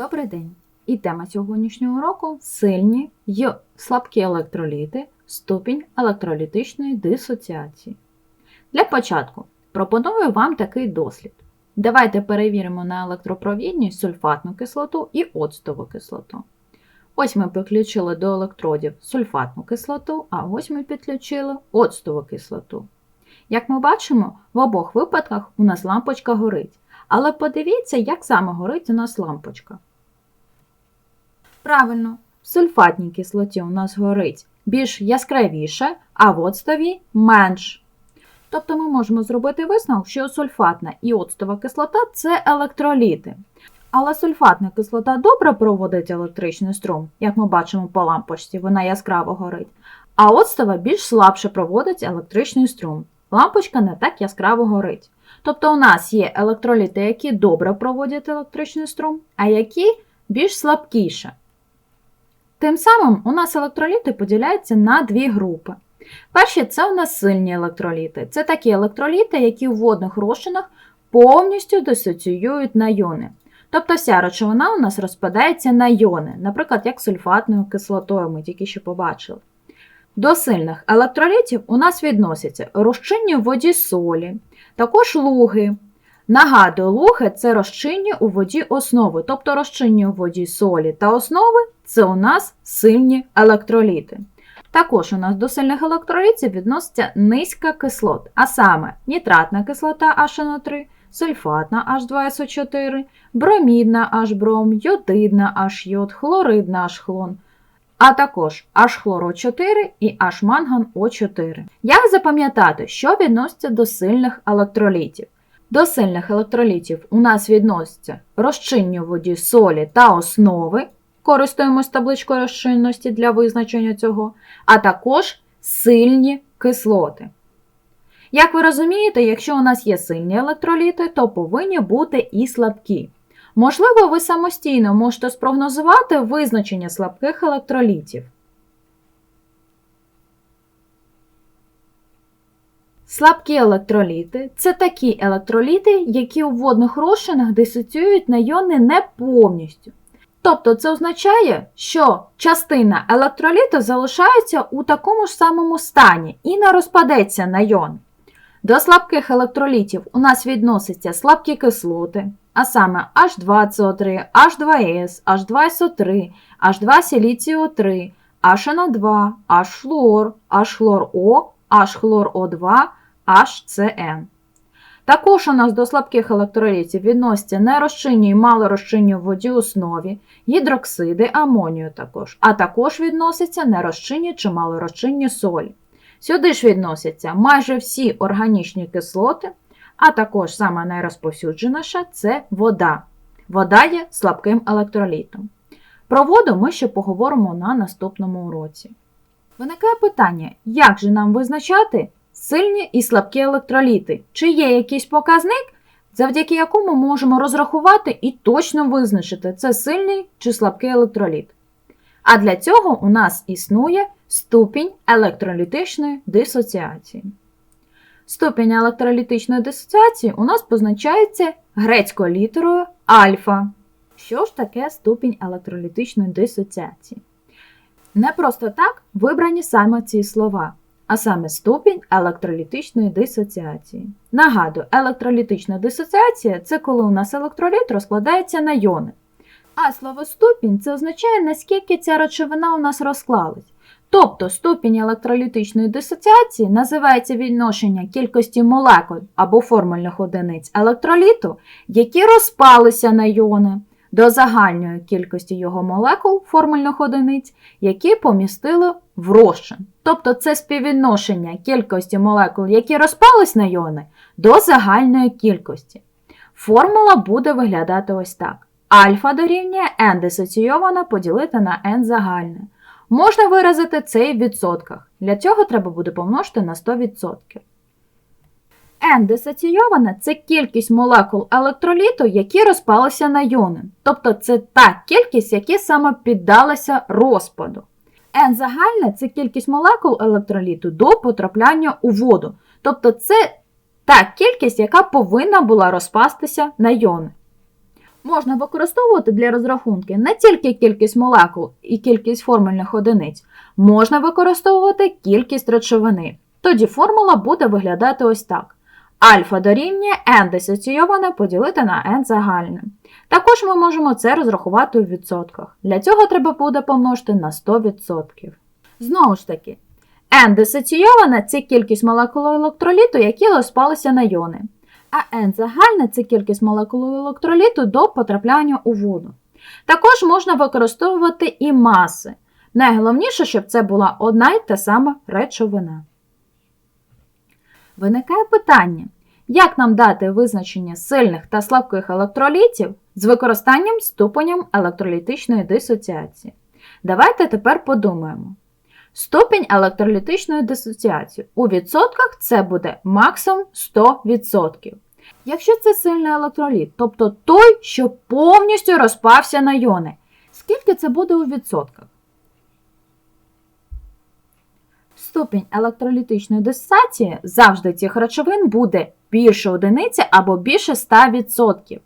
Добрий день! І тема сьогоднішнього уроку сильні й слабкі електроліти, ступінь електролітичної дисоціації. Для початку пропоную вам такий дослід. Давайте перевіримо на електропровідність сульфатну кислоту і оцтову кислоту. Ось ми підключили до електродів сульфатну кислоту, а ось ми підключили оцтову кислоту. Як ми бачимо, в обох випадках у нас лампочка горить. Але подивіться, як саме горить у нас лампочка. Правильно, в сульфатній кислоті у нас горить більш яскравіше, а в оцтовій менш. Тобто ми можемо зробити висновок, що сульфатна і оцтова кислота це електроліти. Але сульфатна кислота добре проводить електричний струм, як ми бачимо по лампочці, вона яскраво горить. А оцтова більш слабше проводить електричний струм. Лампочка не так яскраво горить. Тобто у нас є електроліти, які добре проводять електричний струм, а які більш слабкіше. Тим самим у нас електроліти поділяються на дві групи. Перші це у нас сильні електроліти. Це такі електроліти, які у водних розчинах повністю дисоціюють на йони. Тобто вся речовина у нас розпадається на йони, наприклад, як сульфатною кислотою, ми тільки що побачили. До сильних електролітів у нас відносяться розчинні в воді солі, також луги. Нагадую, луги це розчинні у воді основи, тобто розчинні у воді солі та основи це у нас сильні електроліти. Також у нас до сильних електролітів відноситься низька кислот, а саме нітратна кислота HNO3, сульфатна H2SO4, бромідна H-бром, йодидна H-йод, хлоридна H-хлон, а також H-хлоро4 і H-манган О4. Як запам'ятати, що відноситься до сильних електролітів? До сильних електролітів у нас відносяться розчинні воді солі та основи, користуємось табличкою розчинності для визначення цього, а також сильні кислоти. Як ви розумієте, якщо у нас є сильні електроліти, то повинні бути і слабкі. Можливо, ви самостійно можете спрогнозувати визначення слабких електролітів. Слабкі електроліти це такі електроліти, які у водних розчинах дисоціюють на йони не повністю. Тобто це означає, що частина електроліту залишається у такому ж самому стані і не розпадеться на йони. До слабких електролітів у нас відносяться слабкі кислоти, а саме H2CO3, H2S, H2SO3, H2 HNO2, H-флуор, H-хлор-О, H-хлор-О2, HCN. Також у нас до слабких електролітів відносяться нерозчинні і малорозчинні в воді основі, гідроксиди, амонію також, а також відносяться нерозчинні чи малорозчинні солі. Сюди ж відносяться майже всі органічні кислоти, а також саме найрозповсюдженіша це вода. Вода є слабким електролітом. Про воду ми ще поговоримо на наступному уроці. Виникає питання, як же нам визначати сильні і слабкі електроліти? Чи є якийсь показник, завдяки якому можемо розрахувати і точно визначити, це сильний чи слабкий електроліт? А для цього у нас існує ступінь електролітичної дисоціації. Ступінь електролітичної дисоціації у нас позначається грецькою літерою альфа. Що ж таке ступінь електролітичної дисоціації? Не просто так вибрані саме ці слова, а саме ступінь електролітичної дисоціації. Нагадую, електролітична дисоціація це коли у нас електроліт розкладається на йони. А слово ступінь це означає, наскільки ця речовина у нас розклалась. Тобто ступінь електролітичної дисоціації називається відношення кількості молекул або формульних одиниць електроліту, які розпалися на йони, до загальної кількості його молекул формульних одиниць, які помістили в розчин. Тобто це співвідношення кількості молекул, які розпались на йони, до загальної кількості. Формула буде виглядати ось так. Альфа дорівнює n дисоційована поділити на n загальне. Можна виразити це і в відсотках. Для цього треба буде помножити на 100%. N дисоційована це кількість молекул електроліту, які розпалися на йони. Тобто це та кількість, які саме піддалися розпаду. N загальне це кількість молекул електроліту до потрапляння у воду. Тобто це та кількість, яка повинна була розпастися на йони. можна використовувати для розрахунки не тільки кількість молекул і кількість формульних одиниць, можна використовувати кількість речовини. Тоді формула буде виглядати ось так. Альфа дорівнює n дисоційоване поділити на n загальне. Також ми можемо це розрахувати у відсотках. Для цього треба буде помножити на 100%. Знову ж таки, n дисоційоване – це кількість молекул електроліту, які розпалися на йони. А n загальне це кількість молекул електроліту до потрапляння у воду. Також можна використовувати і маси. Найголовніше, щоб це була одна й та сама речовина. Виникає питання, як нам дати визначення сильних та слабких електролітів з використанням ступенем електролітичної дисоціації? Давайте тепер подумаємо. Ступінь електролітичної дисоціації у відсотках це буде максимум 100%. Якщо це сильний електроліт, тобто той, що повністю розпався на йони, скільки це буде у відсотках? Ступінь електролітичної дисоціації завжди цих речовин буде більше одиниці або більше 100%.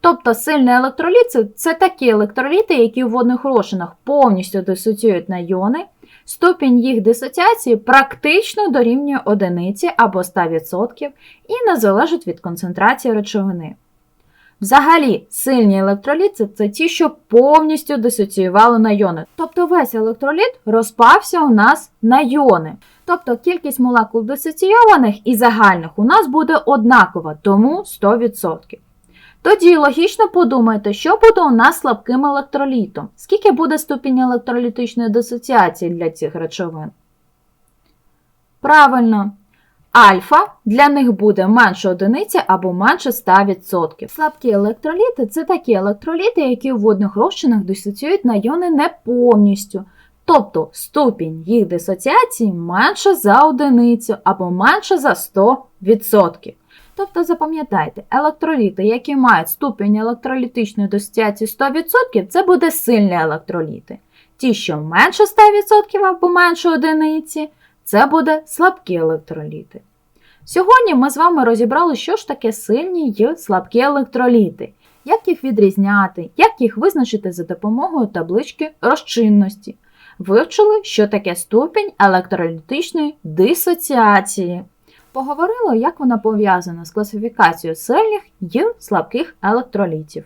Тобто сильний електроліт це- такі електроліти, які в водних розчинах повністю дисоціюють на йони, ступінь їх дисоціації практично дорівнює одиниці або 100% і не залежить від концентрації речовини. Взагалі, сильні електроліти це ті, що повністю дисоціювали на йони. Тобто весь електроліт розпався у нас на йони. Тобто кількість молекул дисоційованих і загальних у нас буде однакова, тому 100%. Тоді логічно подумайте, що буде у нас слабким електролітом. Скільки буде ступінь електролітичної дисоціації для цих речовин? Правильно. Альфа для них буде менше одиниці або менше 100%. Слабкі електроліти це такі електроліти, які у водних розчинах дисоціюють на йони не повністю. Тобто ступінь їх дисоціації менше за одиницю або менше за 100%. Тобто запам'ятайте, електроліти, які мають ступінь електролітичної дисоціації 100%, це буде сильні електроліти. Ті, що менше 100% або менше одиниці, це буде слабкі електроліти. Сьогодні ми з вами розібрали, що ж таке сильні й слабкі електроліти, як їх відрізняти, як їх визначити за допомогою таблички розчинності. Вивчили, що таке ступінь електролітичної дисоціації. Поговорили, як вона пов'язана з класифікацією сильних й слабких електролітів.